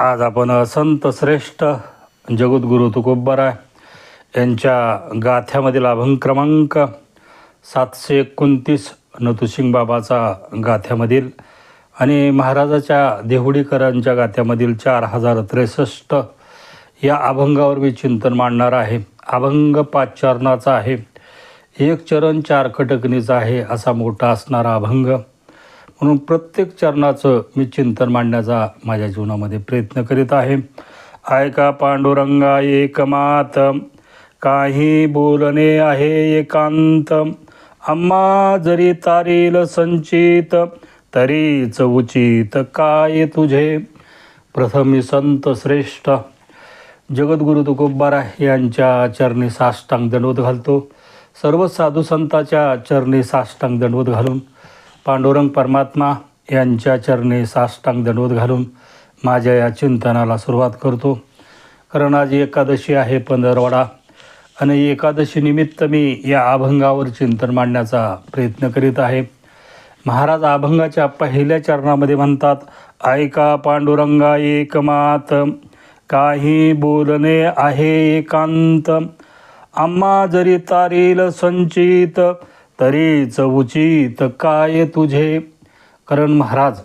आज आपण संत श्रेष्ठ जगद्गुरु तुकोबाराय यांच्या गाथ्यामधील अभंग क्रमांक सातशे एकोणतीस नतुसिंग बाबाचा गाथ्यामधील आणि महाराजाच्या देहुडीकरांच्या गाथ्यामधील चार हजार त्रेसष्ट या अभंगावर मी चिंतन मांडणार आहे. अभंग पाच चरणाचा आहे. एक चरण चार कटकणीचा आहे असा मोठा असणारा अभंग. म्हणून प्रत्येक चरणाचं मी चिंतन मांडण्याचा माझ्या जीवनामध्ये प्रयत्न करीत आहे. ऐका पांडुरंगा एकमात काही बोलणे आहे एकांत. अम्मा जरी तारील संचित तरीच उचित काय तुझे? प्रथमी संत श्रेष्ठ. जगद्गुरु तुकोबारा यांच्या चरणी साष्टांग दंडवत घालतो. सर्व साधू संताच्या चरणी साष्टांग दंडवत घालून पांडुरंग परमात्मा यांच्या चरणी साष्टांग दंडवत घालून माझ्या या चिंतनाला सुरुवात करतो. कारण आज एकादशी आहे पंधरवाडा आणि एकादशी निमित्त मी या अभंगावर चिंतन मांडण्याचा प्रयत्न करीत आहे. महाराज अभंगाच्या पहिल्या चरणामध्ये म्हणतात ऐका पांडुरंगा एकमात काही बोलणे आहे एकांत. आम्हा जरी तारील संचित तरीच उचित काय तुझे? करण महाराज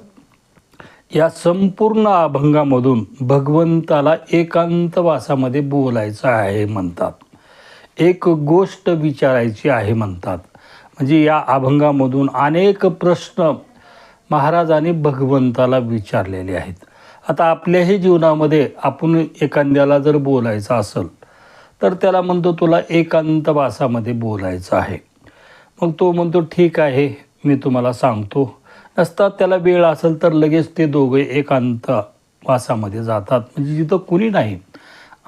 या संपूर्ण अभंगामधून भगवंताला एकांतवासामध्ये बोलायचं आहे म्हणतात. एक गोष्ट विचारायची आहे म्हणतात. म्हणजे या अभंगामधून अनेक प्रश्न महाराजांनी भगवंताला विचारलेले आहेत. आता आपल्याही जीवनामध्ये आपण एखाद्याला जर बोलायचं असेल तर त्याला म्हणतो तुला एकांतवासामध्ये बोलायचं आहे. मग तो म्हणतो ठीक आहे मी तुम्हाला सांगतो. नसता त्याला वेळ असेल तर लगेच ते दोघे एकांत वासामध्ये जातात. म्हणजे जिथं कुणी नाही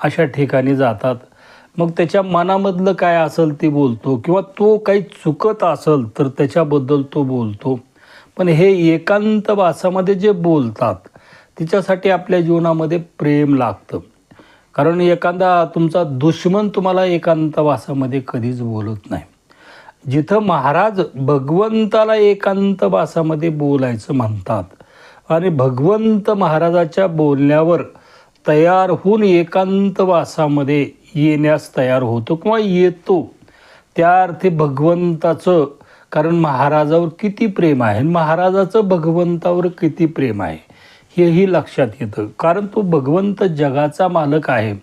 अशा ठिकाणी जातात. मग त्याच्या मनामधलं काय असेल ते बोलतो किंवा तो काही चुकत असेल तर त्याच्याबद्दल तो बोलतो. पण हे एकांत वासामध्ये जे बोलतात तिच्यासाठी आपल्या जीवनामध्ये प्रेम लागतं. कारण एखादा तुमचा दुश्मन तुम्हाला एकांतवासामध्ये कधीच बोलत नाही. जिथं महाराज भगवंताला एकांत वासामध्ये बोलायचं म्हणतात आणि भगवंत महाराजाच्या बोलण्यावर तयार होऊन एकांत वासामध्ये येण्यास तयार होतो किंवा येतो. त्या अर्थी भगवंताचं कारण महाराजावर किती प्रेम आहे महाराजाचं भगवंतावर किती प्रेम आहे हेही लक्षात येतं. कारण तो भगवंत जगाचा मालक आहे.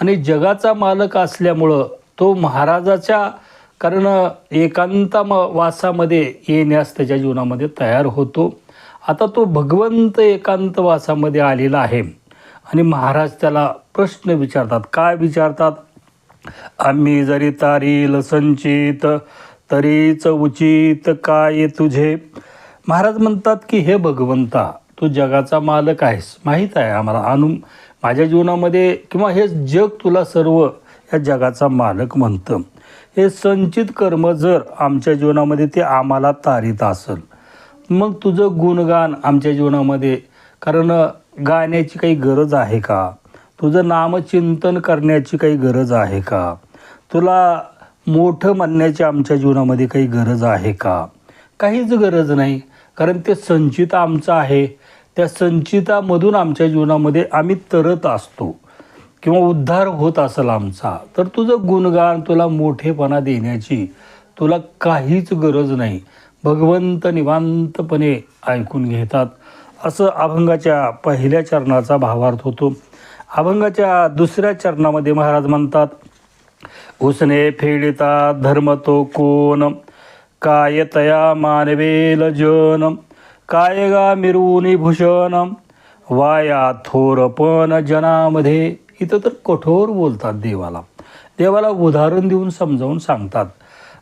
आणि जगाचा मालक असल्यामुळं तो महाराजाच्या कारण एकांता म वासामध्ये येण्यास त्याच्या जीवनामध्ये तयार होतो. आता तो भगवंत एकांत वासामध्ये आलेला आहे. आणि महाराज त्याला प्रश्न विचारतात. काय विचारतात? आम्ही जरी तारील संचित तरीच उचित काय तुझे? महाराज म्हणतात की हे भगवंता तू जगाचा मालक आहेस. माहीत आहे आम्हाला. अनु माझ्या जीवनामध्ये किंवा हे जग तुला सर्व या जगाचा मालक म्हणतं. हे संचित कर्म जर आमच्या जीवनामध्ये ते आम्हाला तारीत असेल मग तुझं गुणगान आमच्या जीवनामध्ये कारण गाण्याची काही गरज आहे का? तुझं नामचिंतन करण्याची काही गरज आहे का? तुला मोठं म्हणण्याची आमच्या जीवनामध्ये काही गरज आहे का? काहीच गरज नाही कारण ते संचित आमचं आहे. त्या संचितामधून आमच्या जीवनामध्ये आम्ही तरत असतो. किंवा उद्धार होत असेल आमचा तर तुझं गुणगान तुला मोठेपणा देण्याची तुला काहीच गरज नाही. भगवंत निवांतपणे ऐकून घेतात. असं अभंगाच्या पहिल्या चरणाचा भावार्थ होतो. अभंगाच्या दुसऱ्या चरणामध्ये महाराज म्हणतात उसने फेडिता धर्म तो कोण? काय तया मानवेल जन? काय गा मिरवून भूषण? वाया थोरपण जनामध्ये इथं तर कठोर बोलतात देवाला. देवाला उदाहरण देऊन समजावून सांगतात.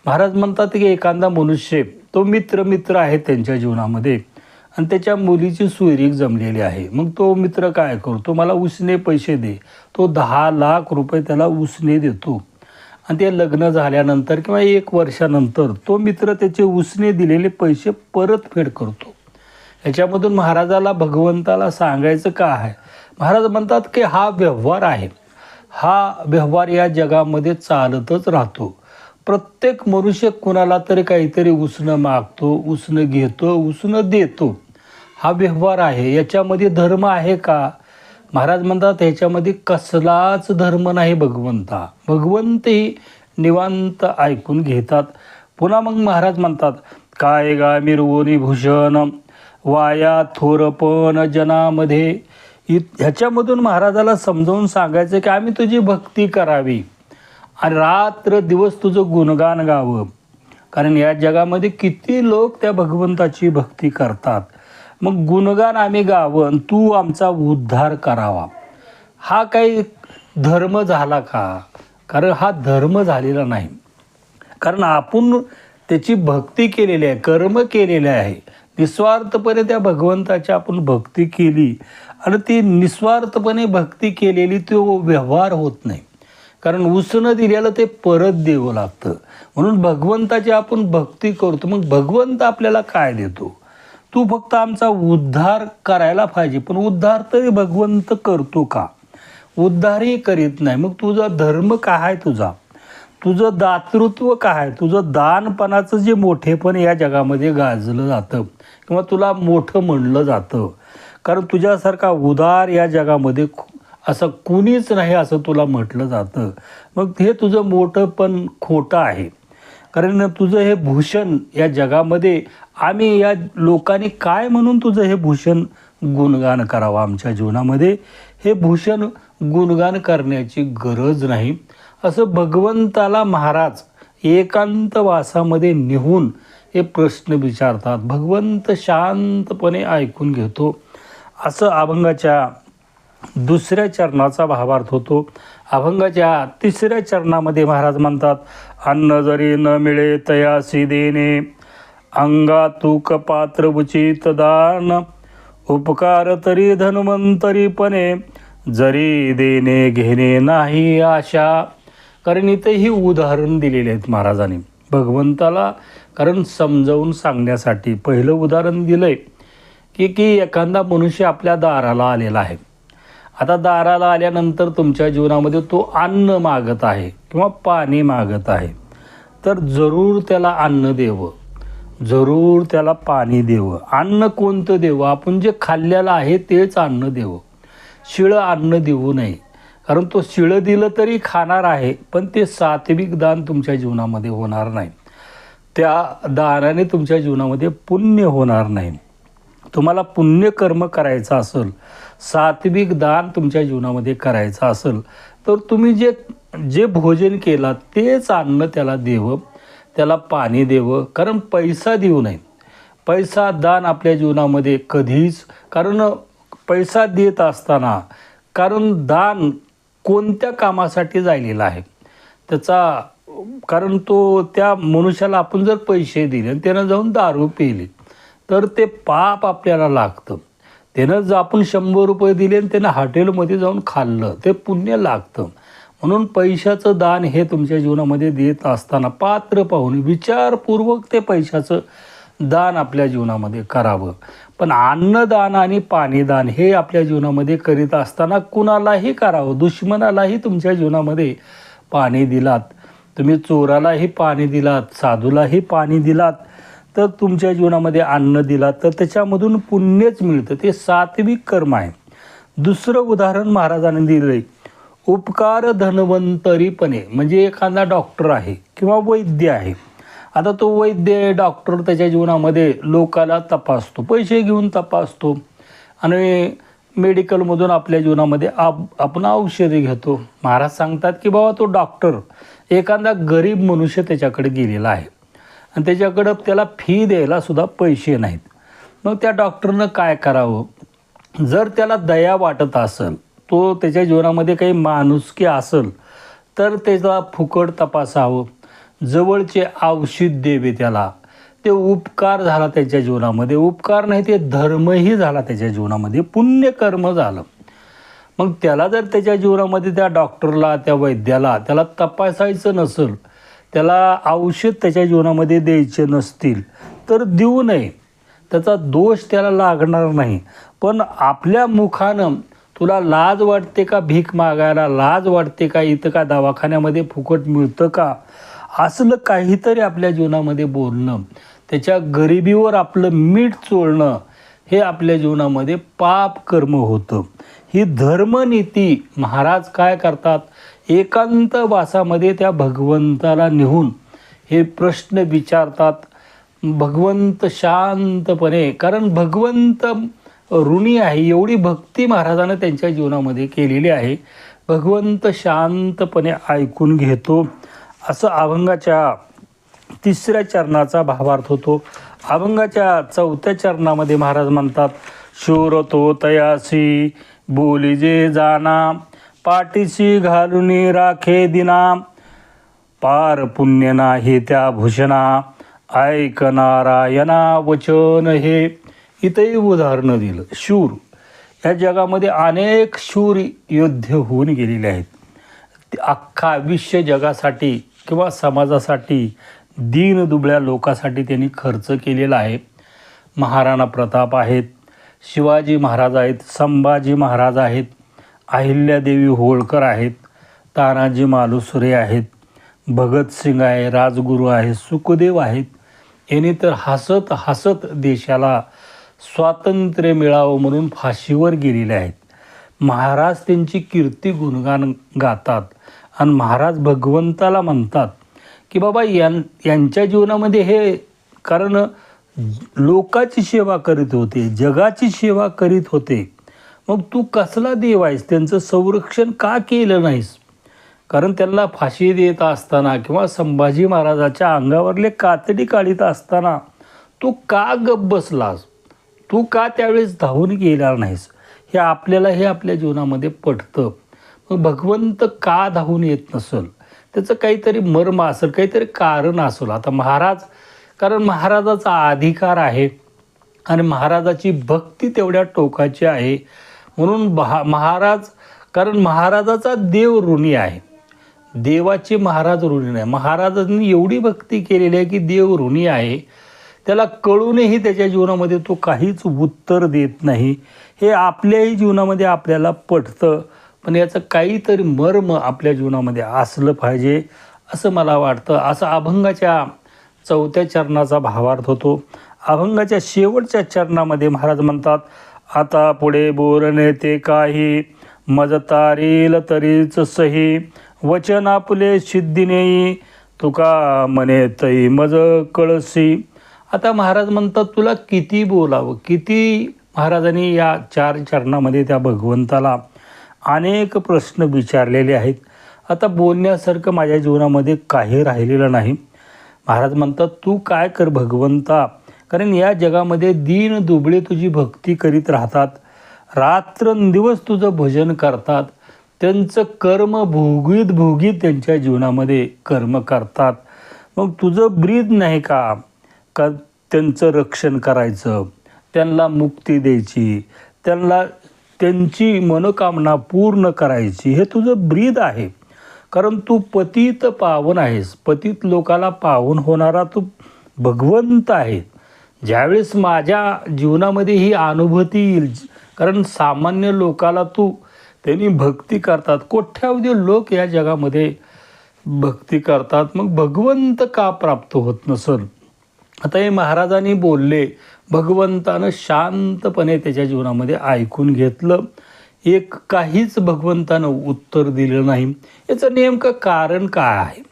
महाराज म्हणतात की एखादा मनुष्य तो मित्र मित्र आहे त्यांच्या जीवनामध्ये आणि त्याच्या मुलीची सुईरीक जमलेली आहे. मग तो मित्र काय करतो? मला उसने पैसे दे. तो दहा लाख रुपये त्याला उसने देतो. आणि ते लग्न झाल्यानंतर किंवा एक वर्षानंतर तो मित्र त्याचे उसने दिलेले पैसे परतफेड करतो. ह्याच्यामधून महाराजाला भगवंताला सांगायचं का आहे? महाराज म्हणतात की हा व्यवहार आहे. हा व्यवहार या जगामध्ये चालतच राहतो. प्रत्येक मनुष्य कुणाला तरी काहीतरी उसणं मागतो उसणं घेतो उसणं देतो. हा व्यवहार आहे. याच्यामध्ये धर्म आहे का? महाराज म्हणतात ह्याच्यामध्ये कसलाच धर्म नाही भगवंता. भगवंतही निवांत ऐकून घेतात. पुन्हा मग महाराज म्हणतात काय गा मिरवोनी भूषण? वाया थोरपण जनामध्ये ह्याच्यामधून महाराजाला समजावून सांगायचं की आम्ही तुझी भक्ती करावी. आणि रात्र दिवस तुझं गुणगान गावं. कारण या जगामध्ये किती लोक त्या भगवंताची भक्ती करतात. मग गुणगान आम्ही गावं आणि तू आमचा उद्धार करावा. हा काही धर्म झाला का? कारण हा धर्म झालेला नाही. कारण आपण त्याची भक्ती केलेली आहे कर्म केलेले आहे. निस्वार्थपणे त्या भगवंताची आपण भक्ती केली. आणि ती निस्वार्थपणे भक्ती केलेली तो व्यवहार होत नाही. कारण उसणं दिलेलं ते परत देवं लागतं. म्हणून भगवंताची आपण भक्ती करतो. मग भगवंत आपल्याला काय देतो? तू फक्त आमचा उद्धार करायला पाहिजे. पण उद्धार तरी भगवंत करतो का? उद्धारही करीत नाही. मग तुझा धर्म काय आहे तुझा? तुझं दातृत्व काय आहे? तुझं दानपणाचं जे मोठेपण या जगामध्ये गाजलं जातं. किंवा तुला मोठं म्हणलं जातं. कारण तुझ्यासारखा उदार या जगामध्ये असं कुणीच नाही असं तुला म्हटलं जातं. मग हे तुझं मोठं पण खोटं आहे. कारण तुझं हे भूषण या जगामध्ये आम्ही या लोकांनी काय म्हणून तुझं हे भूषण गुणगान करावं आमच्या जीवनामध्ये? हे भूषण गुणगान करण्याची गरज नाही. असं भगवंताला महाराज एकांत वासामध्ये निहून हे प्रश्न विचारतात. भगवंत शांतपणे ऐकून घेतो. असं अभंगाच्या दुसऱ्या चरणाचा भावार्थ होतो. अभंगाच्या तिसऱ्या चरणामध्ये महाराज म्हणतात अन्न जरी न मिळे तयासी देणे अंगा तूक पात्र उचित दान उपकार तरी धन्वंतरीपणे जरी देणे घेणे नाही आशा. कारण इथे ही उदाहरण दिलेले आहेत महाराजांनी. भगवंताला कारण समजावून सांगण्यासाठी पहिलं उदाहरण दिलं आहे की की एखादा मनुष्य आपल्या दाराला आलेला आहे. आता दाराला आल्यानंतर तुमच्या जीवनामध्ये तो अन्न मागत आहे किंवा पाणी मागत आहे. तर जरूर त्याला अन्न देवं. जरूर त्याला पाणी देवं. अन्न कोणतं देवं? आपण जे खाल्लेलं आहे तेच अन्न देवं. शिळं अन्न देऊ नये. कारण तो शिळं दिलं तरी खाणार आहे पण ते सात्विक दान तुमच्या जीवनामध्ये होणार नाही. त्या दानाने तुमच्या जीवनामध्ये पुण्य होणार नाही. तुम्हाला पुण्यकर्म करायचं असेल सात्विक दान तुमच्या जीवनामध्ये करायचं असेल तर तुम्ही जे जे भोजन केला तेच अन्न त्याला देवं त्याला पाणी देवं कारण पैसा देऊ नये. पैसा दान आपल्या जीवनामध्ये कधीच कारण पैसा देत असताना कारण दान कोणत्या कामासाठी जायलेला आहे? त्याचा कारण तो त्या मनुष्याला आपण जर पैसे दिले आणि त्यानं जाऊन दारू पिली तर ते पाप आपल्याला लागतं. त्यानं जर आपण शंभर रुपये दिले आणि त्यानं हॉटेलमध्ये जाऊन खाल्लं ते पुण्य लागतं. म्हणून पैशाचं दान हे तुमच्या जीवनामध्ये देत असताना पात्र पाहून विचारपूर्वक ते पैशाचं दान आपल्या जीवनामध्ये करावं. पण अन्नदान आणि पाणीदान हे आपल्या जीवनामध्ये करीत असताना कुणालाही करावं. दुश्मनालाही तुमच्या जीवनामध्ये पाणी दिलात. तुम्ही चोरालाही पाणी दिलात साधूलाही पाणी दिलात. तर तुमच्या जीवनामध्ये अन्न दिला तर त्याच्यामधून पुण्यच मिळतं. ते सात्विक कर्म आहे. दुसरं उदाहरण महाराजांनी दिलं उपकार धनवंतरीपणे म्हणजे एखादा डॉक्टर आहे किंवा वैद्य आहे. आता तो वैद्य डॉक्टर त्याच्या जीवनामध्ये लोकाला तपासतो पैसे घेऊन तपासतो. आणि मेडिकलमधून आपल्या जीवनामध्ये आप आपण औषधे घेतो. महाराज सांगतात की बाबा तो डॉक्टर एखादा गरीब मनुष्य त्याच्याकडे गेलेला आहे. आणि त्याच्याकडं त्याला फी द्यायला सुद्धा पैसे नाहीत. मग त्या डॉक्टरनं काय करावं? जर त्याला दया वाटत असेल तो त्याच्या जीवनामध्ये काही माणुसकी असेल तर त्याचा फुकट तपासावं. जवळचे औषध द्यावे त्याला. ते उपकार झाला त्याच्या जीवनामध्ये. उपकार नाही ते धर्मही झाला त्याच्या जीवनामध्ये. पुण्यकर्म झालं. मग त्याला जर त्याच्या जीवनामध्ये त्या डॉक्टरला त्या वैद्याला त्याला तपासायचं नसेल त्याला औषध त्याच्या जीवनामध्ये द्यायचे नसतील तर देऊ नये. त्याचा दोष त्याला लागणार नाही. पण आपल्या मुखानं तुला लाज वाटते का भीक मागायला? लाज वाटते का इथं का दवाखान्यामध्ये फुकट मिळतं का? असलं काहीतरी आपल्या जीवनामध्ये बोलणं त्याच्या गरिबीवर आपलं मीठ चोळणं हे आपल्या जीवनामध्ये पाप कर्म होतं. ही धर्मनीती महाराज काय करतात? एकांत वासामध्ये त्या भगवंताला नेहून हे प्रश्न विचारतात. भगवंत शांतपणे कारण भगवंत ऋणी आहे एवढी भक्ती महाराजानं त्यांच्या जीवनामध्ये केलेली आहे. भगवंत शांतपणे ऐकून घेतो. असं अभंगाच्या तिसऱ्या चरणाचा भावार्थ होतो. अभंगाच्या चौथ्या चरणामध्ये महाराज म्हणतात शूर तो तयासी बोलिजे जाना पाठीशी घालून राखे दिना. पार पुण्य नाही त्या भूषणा. ऐक नारायणा वचन हे. इथंही उदाहरणं दिलं. शूर. या जगामध्ये अनेक शूर योद्धे होऊन गेलेले आहेत. ते अख्खा विश्व जगासाठी किंवा समाजासाठी दीन दुबळ्या लोकासाठी त्यांनी खर्च केलेला आहे. महाराणा प्रताप आहेत. शिवाजी महाराज आहेत. संभाजी महाराज आहेत. अहिल्यादेवी होळकर आहेत तानाजी मालुसरे आहेत भगतसिंग आहे राजगुरू आहे सुखदेव आहेत. यांनी तर हसत हसत देशाला स्वातंत्र्य मिळावं म्हणून फाशीवर गेलेले आहेत. महाराज त्यांची कीर्ती गुणगान गातात आणि महाराज भगवंताला म्हणतात की बाबा यां यांच्या जीवनामध्ये हे कारण लोकाची सेवा करीत होते जगाची सेवा करीत होते मग तू कसला देव आहेस? त्यांचं संरक्षण का केलं नाहीस? कारण त्यांना फाशी देत असताना किंवा संभाजी महाराजाच्या अंगावरले कातडी काढीत असताना तू का गप बसलास? तू का त्यावेळेस धावून गेला नाहीस? हे आपल्याला हे आपल्या जीवनामध्ये पटतं. मग भगवंत का धावून येत नसेल? त्याचं काहीतरी मर्म असेल काहीतरी कारण असेल. आता महाराज कारण महाराजाचा अधिकार आहे आणि महाराजाची भक्ती तेवढ्या टोकाची आहे. म्हणून बहा महाराज कारण महाराजाचा देव ऋणी आहे. देवाचे महाराज ऋणी नाही. महाराजांनी एवढी भक्ती केलेली आहे की देव ऋणी आहे. त्याला कळूनही त्याच्या जीवनामध्ये तो काहीच उत्तर देत नाही. हे आपल्याही जीवनामध्ये आपल्याला पटतं. पण याचं काहीतरी मर्म आपल्या जीवनामध्ये असलं पाहिजे असं मला वाटतं. असं अभंगाच्या चौथ्या चरणाचा भावार्थ होतो. अभंगाच्या शेवटच्या चरणामध्ये महाराज म्हणतात आता पुढे बोलणे ते काही. मज तारील तरीच सही. वचन आपले सिद्धिनेई तुका म्हणे तई मज कळसी. आता महाराज म्हणतात तुला किती बोलावं? किती? महाराजांनी या चार चरणामध्ये त्या भगवंताला अनेक प्रश्न विचारलेले आहेत. आता बोलण्यासारखं माझ्या जीवनामध्ये काही राहिलेलं नाही. महाराज म्हणतात तू काय कर भगवंता? कारण या जगामध्ये दीन दुबळे तुझी भक्ती करीत राहतात. रात्रंदिवस तुझं भजन करतात. त्यांचं कर्म भोगीत भोगीत त्यांच्या जीवनामध्ये कर्म करतात. मग तुझं ब्रीद नाही का? का त्यांचं रक्षण करायचं? त्यांना मुक्ती द्यायची. त्यांना त्यांची मनोकामना पूर्ण करायची. हे तुझं ब्रीद आहे. कारण तू पतित पावन आहेस. पतित लोकाला पावन होणारा तू भगवंत आहे. ज्यावेळेस माझ्या जीवनामध्ये ही अनुभूती येईल कारण सामान्य लोकाला तू त्यांनी भक्ती करतात. कोट्यावधी लोक या जगामध्ये भक्ती करतात. मग भगवंत का प्राप्त होत नसल आता हे महाराजांनी बोलले भगवंतानं शांतपणे त्याच्या जीवनामध्ये ऐकून घेतलं. एक काहीच भगवंतानं उत्तर दिलं नाही. याचं नेमकं कारण काय आहे?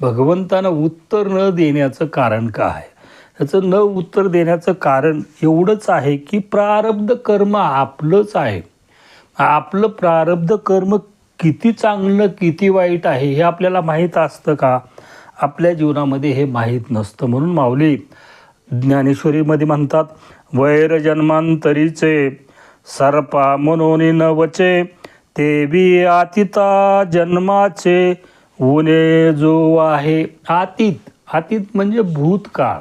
भगवंतानं उत्तर न देण्याचं कारण काय आहे? याचं न उत्तर देण्याचं कारण एवढंच आहे की प्रारब्ध कर्म आपलंच आहे. आपलं प्रारब्ध कर्म किती चांगलं किती वाईट आहे हे आपल्याला माहीत असतं का? आपल्या जीवनामध्ये हे माहीत नसतं. म्हणून माऊली ज्ञानेश्वरीमध्ये म्हणतात वैर जन्मांतरीचे सर्पा मनोनी न वचे ते बी आतिता जन्माचे उणे जो आहे. आतीत. आतीत म्हणजे भूतकाळ.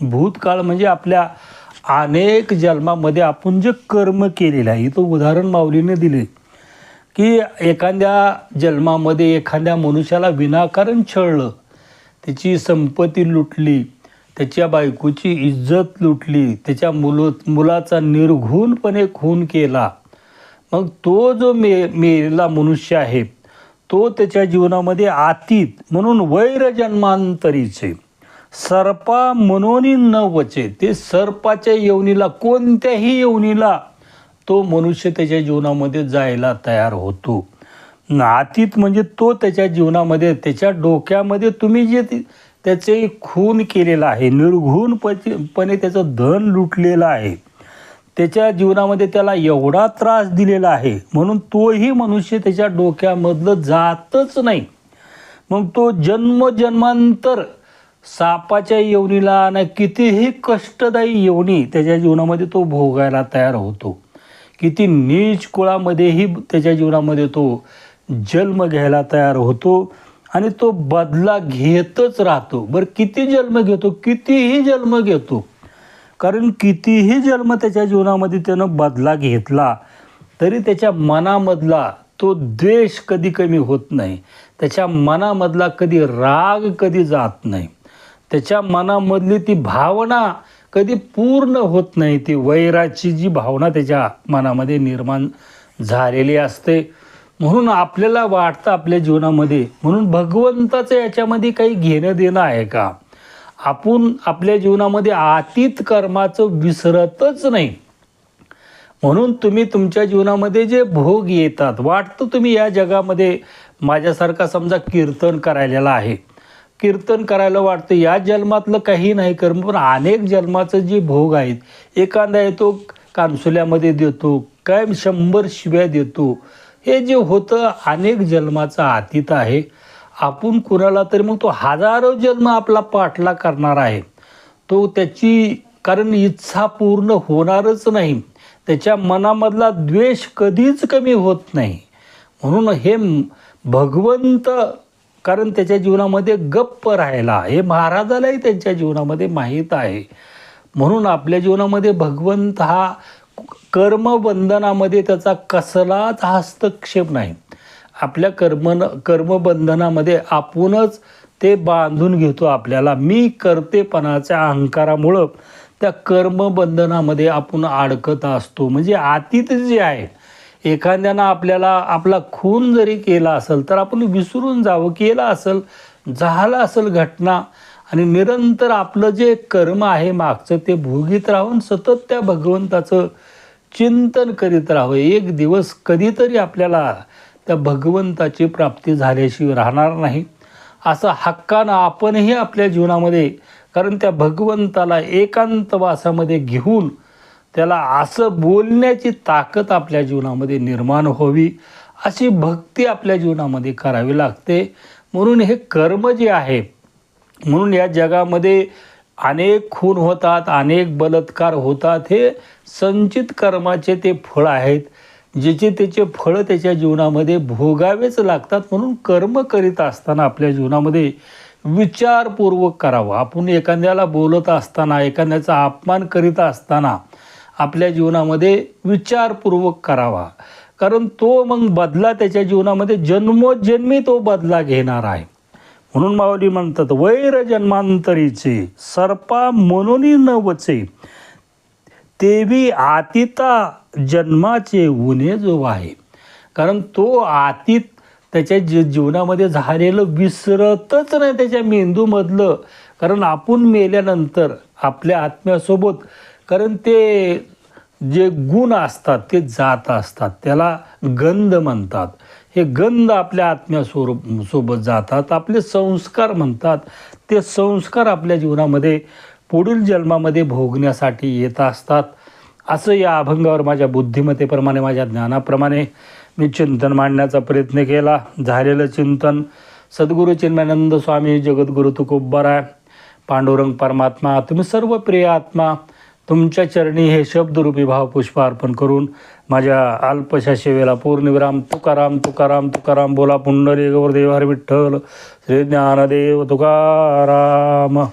भूतकाळ म्हणजे आपल्या अनेक जन्मामध्ये आपण जे कर्म केलेलं आहे तो उदाहरण माऊलीने दिले की एखाद्या जन्मामध्ये एखाद्या मनुष्याला विनाकारण छळलं त्याची संपत्ती लुटली त्याच्या बायकोची इज्जत लुटली त्याच्या मुल मुलाचा निर्घुणपणे खून केला मग तो जो मे मेलेला मनुष्य आहे तो त्याच्या जीवनामध्ये आतीत म्हणून वैर जन्मांतरीचे सर्पा मनोनी न वचे ते सर्पाच्या येवनीला कोणत्याही येवनीला तो मनुष्य त्याच्या जीवनामध्ये जायला तयार होतो. नातीत म्हणजे तो त्याच्या जीवनामध्ये त्याच्या डोक्यामध्ये तुम्ही जे ते- त्याचे खून केलेलं आहे निर्घुणपणे त्याचं धन लुटलेलं आहे त्याच्या जीवनामध्ये त्याला एवढा त्रास दिलेला आहे म्हणून तोही मनुष्य त्याच्या डोक्यामधलं जातच नाही. मग तो जन्म जन्मांतर सापाच्या येवणीला आणि कितीही कष्टदायी येवणी त्याच्या जीवनामध्ये तो भोगायला तयार होतो. किती नीच कुळामध्येही त्याच्या जीवनामध्ये तो जन्म घ्यायला तयार होतो आणि तो बदला घेतच राहतो. बरं किती जन्म घेतो कितीही जन्म घेतो. कारण कितीही जन्म त्याच्या जीवनामध्ये त्यानं बदला घेतला तरी त्याच्या मनामधला तो द्वेष कधी कमी होत नाही. त्याच्या मनामधला कधी राग कधी जात नाही. त्याच्या मनामधली ती भावना कधी पूर्ण होत नाही. ती वैराची जी भावना त्याच्या मनामध्ये निर्माण झालेली असते. म्हणून आपल्याला वाटतं आपल्या जीवनामध्ये म्हणून भगवंताचं याच्यामध्ये काही घेणं देणं आहे का? आपण आपल्या जीवनामध्ये अतीत कर्माचं विसरतच नाही. म्हणून तुम्ही तुमच्या जीवनामध्ये जे भोग येतात वाटतं तुम्ही या जगामध्ये माझ्यासारखा समजा कीर्तन करायला आहे. कीर्तन करायला वाटतं. या जन्मातलं काही नाही कर्म पण अनेक जन्माचं जे भोग आहेत एखादा येतो कानसुल्यामध्ये देतो काय शंभर शिव्या देतो. हे जे होतं अनेक जन्माचं अतीत आहे. आपण कुणाला तरी मग तो हजारो जन्म आपला पाठला करणार आहे. तो त्याची कारण इच्छा पूर्ण होणारच नाही. त्याच्या मनामधला द्वेष कधीच कमी होत नाही. म्हणून हे भगवंत कारण त्याच्या जीवनामध्ये गप्प राहायला हे महाराजालाही त्यांच्या जीवनामध्ये माहीत आहे. म्हणून आपल्या जीवनामध्ये भगवंत हा कर्मबंधनामध्ये त्याचा कसलाच हस्तक्षेप नाही. आपल्या कर्म कर्मबंधनामध्ये आपणच ते बांधून घेतो आपल्याला. मी करतेपणाच्या अहंकारामुळं त्या कर्मबंधनामध्ये आपण अडकत असतो. म्हणजे आतीत जे आहे एखाद्यानं आपल्याला आपला खून जरी केला असेल तर आपण विसरून जावं केला असेल झालं असेल घटना आणि निरंतर आपलं जे कर्म आहे मागचं ते भोगीत राहून सतत त्या भगवंताचं चिंतन करीत राहावं. एक दिवस कधीतरी आपल्याला त्या भगवंताची प्राप्ती झाल्याशिवाय राहणार नाही. असं हक्कानं आपणही आपल्या जीवनामध्ये कारण त्या भगवंताला एकांतवासामध्ये घेऊन त्याला असं बोलण्याची ताकद आपल्या जीवनामध्ये निर्माण व्हावी अशी भक्ती आपल्या जीवनामध्ये करावी लागते. म्हणून हे कर्म जे आहे म्हणून या जगामध्ये अनेक खून होतात अनेक बलात्कार होतात हे संचित कर्माचे ते फळ आहेत ज्याचे त्याचे फळं त्याच्या जीवनामध्ये भोगावेच लागतात. म्हणून कर्म करीत असताना आपल्या जीवनामध्ये विचारपूर्वक करावं. आपण एखाद्याला बोलत असताना एखाद्याचा अपमान करीत असताना आपल्या जीवनामध्ये विचारपूर्वक करावा. कारण तो मग बदला त्याच्या जीवनामध्ये जन्मोजन्मी तो बदला घेणार आहे. म्हणून माऊली म्हणतात वैर जन्मांतरीचे सर्पा म्हणून न वचे तेवी आतिता जन्माचे उणे जो आहे. कारण तो आतीत त्याच्या जी जीवनामध्ये झालेलं विसरतच नाही त्याच्या मेंदूमधलं. कारण आपण मेल्यानंतर आपल्या आत्म्यासोबत कारण ते जे गुण असतात ते जात असतात त्याला गंध म्हणतात. हे गंध आपल्या आत्म्यास्वरूप सोबत जातात आपले संस्कार म्हणतात. ते संस्कार आपल्या जीवनामध्ये पुढील जन्मामध्ये भोगण्यासाठी येत असतात. असं या अभंगावर माझ्या बुद्धिमत्तेप्रमाणे माझ्या ज्ञानाप्रमाणे मी चिंतन मांडण्याचा प्रयत्न केला. झालेलं चिंतन सद्गुरू चिन्मानंद स्वामी जगद्गुरु तुकोबाराय पांडुरंग परमात्मा तुम्ही सर्व प्रिय आत्मा तुमच्या चरणी हे शब्दरूपी भावपुष्प अर्पण करून माझ्या अल्पशा सेवेला पूर्णविराम तुकाराम तुकाराम तुकाराम बोला पुंडरी गौरदेव हर विठ्ठल श्री ज्ञानदेव तुकाराम.